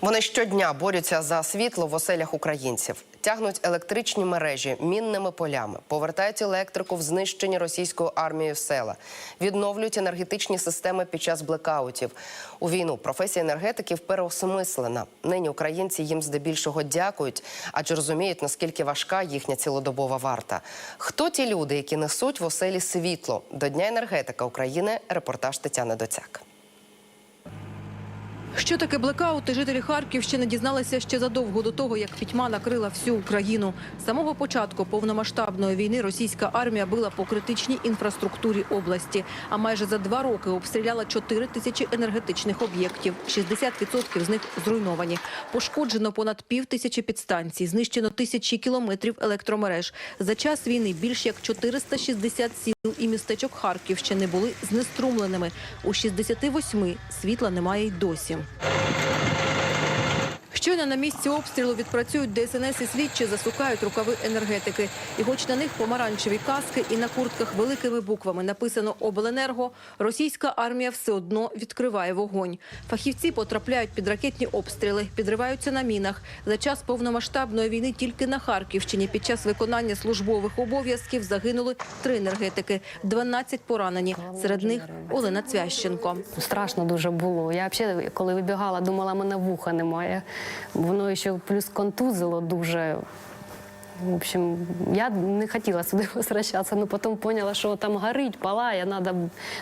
Вони щодня борються за світло в оселях українців, тягнуть електричні мережі мінними полями, повертають електрику в знищені російською армією села, відновлюють енергетичні системи під час блекаутів. У війну професія енергетиків переосмислена. Нині українці їм здебільшого дякують, адже розуміють, наскільки важка їхня цілодобова варта. Хто ті люди, які несуть в оселі світло? До Дня енергетика України репортаж Тетяни Доцяк. Що таке блекаути, жителі Харківщини дізналися ще задовго до того, як пітьма накрила всю Україну. З самого початку повномасштабної війни російська армія била по критичній інфраструктурі області. А майже за два роки обстріляла 4 тисячі енергетичних об'єктів. 60% з них зруйновані. Пошкоджено понад пів тисячі підстанцій, знищено тисячі кілометрів електромереж. За час війни більш як 460 сіл і містечок Харківщини були знеструмленими. У 68 світла немає й досі. Thank you. Щойно на місці обстрілу відпрацюють ДСНС і слідчі засукають рукави енергетики. І хоч на них помаранчеві каски і на куртках великими буквами написано «Обленерго», російська армія все одно відкриває вогонь. Фахівці потрапляють під ракетні обстріли, підриваються на мінах. За час повномасштабної війни тільки на Харківщині під час виконання службових обов'язків загинули три енергетики, 12 поранені. Серед них Олена Цвященко. Страшно дуже було. Я взагалі, коли вибігала, думала, мене вуха немає. Воно ще плюс контузило дуже. В общем, я не хотіла сюди возвращатися, але потім поняла, що там горить, палає, треба,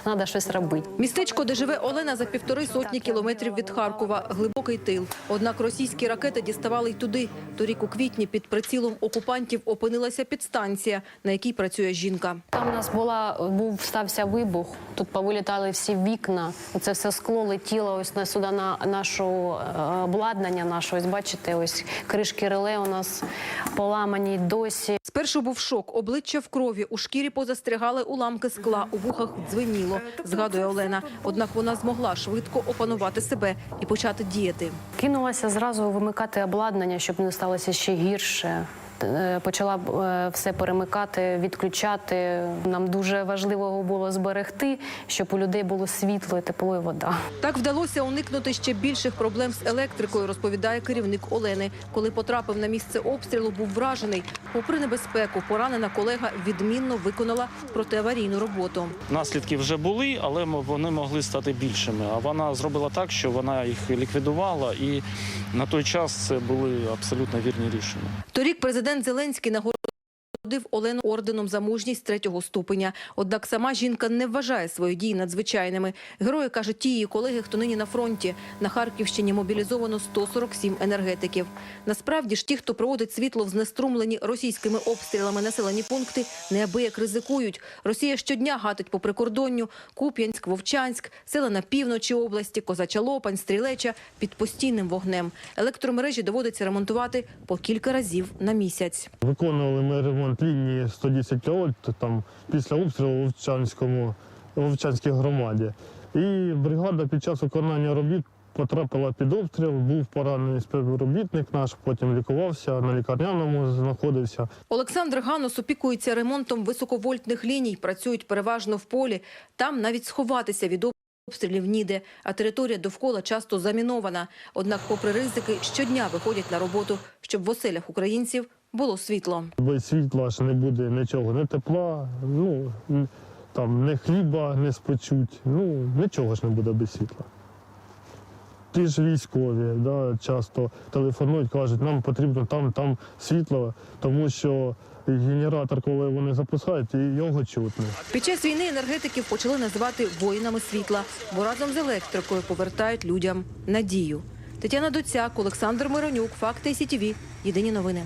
треба щось робити. Містечко, де живе Олена, за півтори сотні кілометрів від Харкова. Глибокий тил. Однак російські ракети діставали й туди. Торік у квітні під прицілом окупантів опинилася підстанція, на якій працює жінка. Там у нас була, був стався вибух, тут повилітали всі вікна, це все скло летіло ось на сюди на нашу е, обладнання наше. Ось бачите, ось кришки реле у нас поламані й досі. Спершу був шок, обличчя в крові, у шкірі позастрягали уламки скла, у вухах дзвеніло, згадує Олена. Однак вона змогла швидко опанувати себе і почати діяти. Кинулася зразу вимикати обладнання, щоб не сталося ще гірше. Е, Почала е, все перемикати, відключати. Нам дуже важливо було зберегти, щоб у людей було світло, і тепло і вода. Так вдалося уникнути ще більших проблем з електрикою, розповідає керівник Олени. Коли потрапив на місце обстрілу, був вражений. Попри небезпеку, поранена колега відмінно виконала протиаварійну роботу. Наслідки вже були, але вони могли стати більшими. А вона зробила так, що вона їх ліквідувала, і на той час це були абсолютно вірні рішення. Торік президент Зеленський нагородив Олену орденом за мужність третього ступеня. Однак сама жінка не вважає свої дії надзвичайними. Герої каже, ті її колеги, хто нині на фронті. На Харківщині мобілізовано 147 енергетиків. Насправді ж ті, хто проводить світло в знеструмлені російськими обстрілами населені пункти, неабияк ризикують. Росія щодня гатить по прикордонню Куп'янськ, Вовчанськ, села на півночі області, Козача Лопань, Стрілеча під постійним вогнем. Електромережі доводиться ремонтувати по кілька разів на місяць. Виконували ми ремонт лінії 110 кВт там, після обстрілу в Вовчанській громаді. І бригада під час виконання робіт потрапила під обстріл, був поранений співробітник наш, потім лікувався, на лікарняному знаходився. Олександр Ганус опікується ремонтом високовольтних ліній. Працюють переважно в полі. Там навіть сховатися від обстрілів ніде, а територія довкола часто замінована. Однак, попри ризики, щодня виходять на роботу, щоб в оселях українців було світло. Без світла ж не буде нічого, не тепла, ну, там, не хліба не спечуть, ну, нічого ж не буде без світла. Ті ж військові да, часто телефонують, кажуть, нам потрібно там, там світло, тому що генератор, коли вони запускають, і його чутно. Під час війни енергетиків почали називати воїнами світла, бо разом з електрикою повертають людям надію. Тетяна Доцяк, Олександр Миронюк, Факти СІТІВІ. Єдині новини.